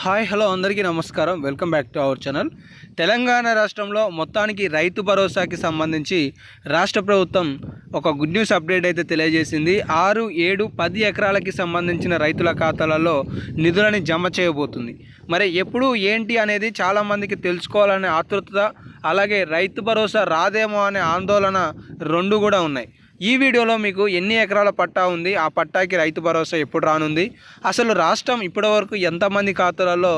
Hi hello అందరికీ నమస్కారం. Welcome back to our channel. Telangana రాష్ట్రంలో మొత్తానికి రైతు భరోసాకి సంబంధించి రాష్ట్ర ప్రభుత్వం ఒక గుడ్ న్యూస్ అప్డేట్ అయితే తెలియజేసింది. ఆరు ఏడు పది ఎకరాలకి సంబంధించిన రైతుల ఖాతాలలో నిధులని జమ చేయబోతుంది. మరి ఎప్పుడు ఏంటి అనేది చాలామందికి తెలుసుకోవాలనే ఆతృత అలాగే రైతు భరోసా రాదేమో అనే ఆందోళన రెండు కూడా ఉన్నాయి. ఈ వీడియోలో మీకు ఎన్ని ఎకరాల పట్టా ఉంది? ఆ పట్టాకి రైతు భరోసా ఎప్పుడు రానుంది? అసలు రాష్ట్రం ఇప్పటివరకు ఎంతమంది ఖాతాలలో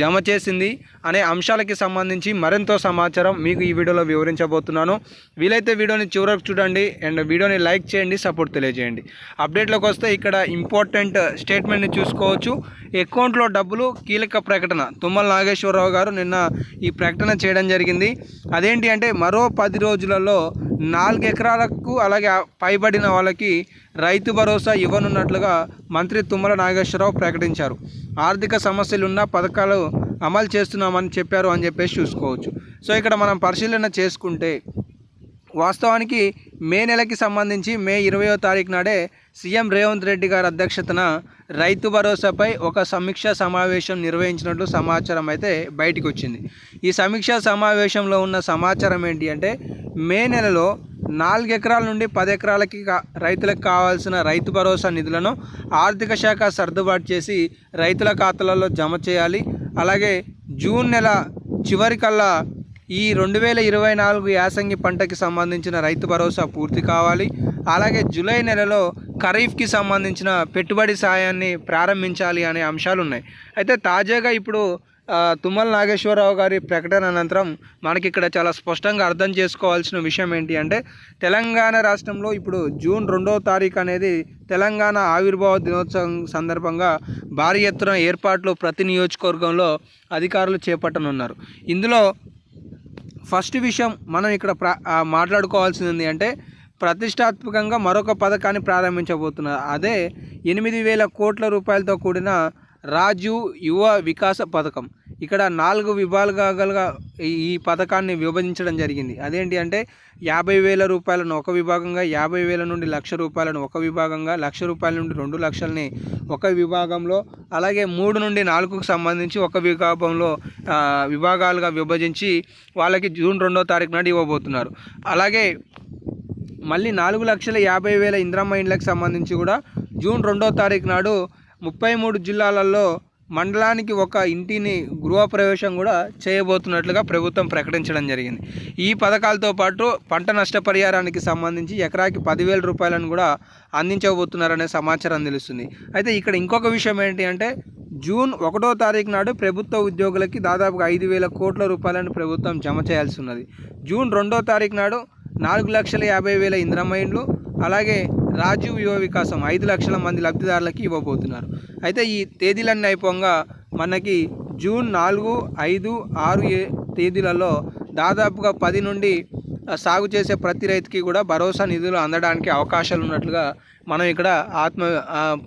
జమ చేసింది? అనే అంశాలకి సంబంధించి మరింత సమాచారం మీకు ఈ వీడియోలో వివరించబోతున్నాను. వీలైతే వీడియోని చివరకు చూడండి అండ్ వీడియోని లైక్ చేయండి సపోర్ట్ తెలియజేయండి. అప్డేట్లోకి వస్తే ఇక్కడ ఇంపార్టెంట్ స్టేట్మెంట్ని చూసుకోవచ్చు. అకౌంట్లో డబ్బులు కీలక ప్రకటన. తుమ్మల నాగేశ్వరరావు గారు నిన్న ఈ ప్రకటన చేయడం జరిగింది. అదేంటి అంటే మరో పది రోజులలో నాలుగు ఎకరాలకు అలాగే పైబడిన వాళ్ళకి రైతు భరోసా ఇవ్వనున్నట్లుగా మంత్రి తుమ్మల నాగేశ్వరరావు ప్రకటించారు. ఆర్థిక సమస్యలున్న పథకాలు అమలు చేస్తున్నామని చెప్పారు అని చెప్పేసి చూసుకోవచ్చు. సో ఇక్కడ మనం పరిశీలన చేసుకుంటే వాస్తవానికి మే నెలకి సంబంధించి మే ఇరవయో తారీఖు నాడే సీఎం రేవంత్ రెడ్డి గారి అధ్యక్షతన రైతు భరోసాపై ఒక సమీక్షా సమావేశం నిర్వహించినట్లు సమాచారం అయితే బయటికి వచ్చింది. ఈ సమీక్షా సమావేశంలో ఉన్న సమాచారం ఏంటి అంటే మే నెలలో నాలుగు ఎకరాల నుండి పది ఎకరాలకి రైతులకు కావాల్సిన రైతు భరోసా నిధులను ఆర్థిక శాఖ సర్దుబాటు చేసి రైతుల ఖాతాలలో జమ చేయాలి. అలాగే జూన్ నెల చివరికల్లా ఈ రెండు వేల ఇరవై నాలుగు యాసంగి పంటకి సంబంధించిన రైతు భరోసా పూర్తి కావాలి. అలాగే జూలై నెలలో ఖరీఫ్కి సంబంధించిన పెట్టుబడి సాయాన్ని ప్రారంభించాలి అనే అంశాలు ఉన్నాయి అయితే తాజాగా ఇప్పుడు తుమ్మల నాగేశ్వరరావు గారి ప్రకటన అనంతరం మనకి ఇక్కడ చాలా స్పష్టంగా అర్థం చేసుకోవాల్సిన విషయం ఏంటి అంటే తెలంగాణ రాష్ట్రంలో ఇప్పుడు జూన్ రెండో తారీఖు అనేది తెలంగాణ ఆవిర్భావ దినోత్సవం సందర్భంగా భారీ ఎత్తున ఏర్పాట్లు ప్రతి నియోజకవర్గంలో అధికారులు చేపట్టనున్నారు. ఇందులో ఫస్ట్ విషయం మనం ఇక్కడ ప్రా మాట్లాడుకోవాల్సింది అంటే ప్రతిష్టాత్మకంగా మరొక పథకాన్ని ప్రారంభించబోతున్నారు. అదే ఎనిమిది వేల కోట్ల రూపాయలతో కూడిన రాజు యువ వికాస పథకం. ఇక్కడ నాలుగు విభాగాలుగా ఈ పథకాన్ని విభజించడం జరిగింది. అదేంటి అంటే యాభై వేల రూపాయలను ఒక విభాగంగా యాభై వేల నుండి లక్ష రూపాయలను ఒక విభాగంగా లక్ష రూపాయల నుండి రెండు లక్షలని ఒక విభాగంలో అలాగే మూడు నుండి నాలుగుకు సంబంధించి ఒక విభాగంలో విభాగాలుగా విభజించి వాళ్ళకి జూన్ రెండో తారీఖు నాడు ఇవ్వబోతున్నారు. అలాగే మళ్ళీ నాలుగు లక్షల యాభై వేల ఇంద్రమ్మ ఇండ్లకు సంబంధించి కూడా జూన్ రెండో తారీఖు నాడు ముప్పై మూడు జిల్లాలలో మండలానికి ఒక ఇంటిని గృహప్రవేశం కూడా చేయబోతున్నట్లుగా ప్రభుత్వం ప్రకటించడం జరిగింది. ఈ పథకాలతో పాటు పంట నష్టపరిహారానికి సంబంధించి ఎకరాకి పదివేల రూపాయలను కూడా అందించబోతున్నారనే సమాచారం తెలుస్తుంది. అయితే ఇక్కడ ఇంకొక విషయం ఏంటి అంటే జూన్ ఒకటో తారీఖు నాడు ప్రభుత్వ ఉద్యోగులకి దాదాపుగా ఐదు వేల కోట్ల రూపాయలను ప్రభుత్వం జమ చేయాల్సి ఉన్నది. జూన్ రెండో తారీఖు నాడు నాలుగు లక్షల యాభై వేల ఇంద్రమైండ్లు అలాగే రాజీవ్ యువ వికాసం ఐదు లక్షల మంది లబ్ధిదారులకి ఇవ్వబోతున్నారు. అయితే ఈ తేదీలన్నీ అయిపోగా మనకి జూన్ నాలుగు ఐదు ఆరు ఏ తేదీలలో దాదాపుగా పది నుండి సాగు చేసే ప్రతి రైతుకి కూడా భరోసా నిధులు అందడానికి అవకాశాలు ఉన్నట్లుగా మనం ఇక్కడ ఆత్మ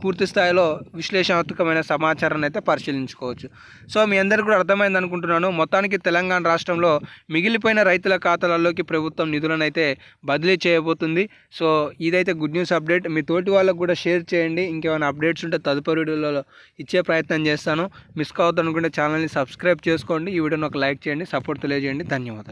పూర్తి స్థాయిలో విశ్లేషణాత్మకమైన సమాచారాన్ని అయితే పరిశీలించుకోవచ్చు. సో మీ అందరికీ కూడా అర్థమైంది అనుకుంటున్నాను. మొత్తానికి తెలంగాణ రాష్ట్రంలో మిగిలిపోయిన రైతుల ఖాతాలలోకి ప్రభుత్వం నిధులను అయితే బదిలీ చేయబోతుంది. సో ఇదైతే గుడ్ న్యూస్ అప్డేట్. మీ తోటి వాళ్ళకు కూడా షేర్ చేయండి. ఇంకేమైనా అప్డేట్స్ ఉంటే తదుపరి వీడియోలో ఇచ్చే ప్రయత్నం చేస్తాను. మిస్ కావద్దనుకుంటే ఛానల్ని సబ్స్క్రైబ్ చేసుకోండి. ఈ వీడియోని ఒక లైక్ చేయండి. సపోర్ట్ తెలియజేయండి. ధన్యవాదాలు.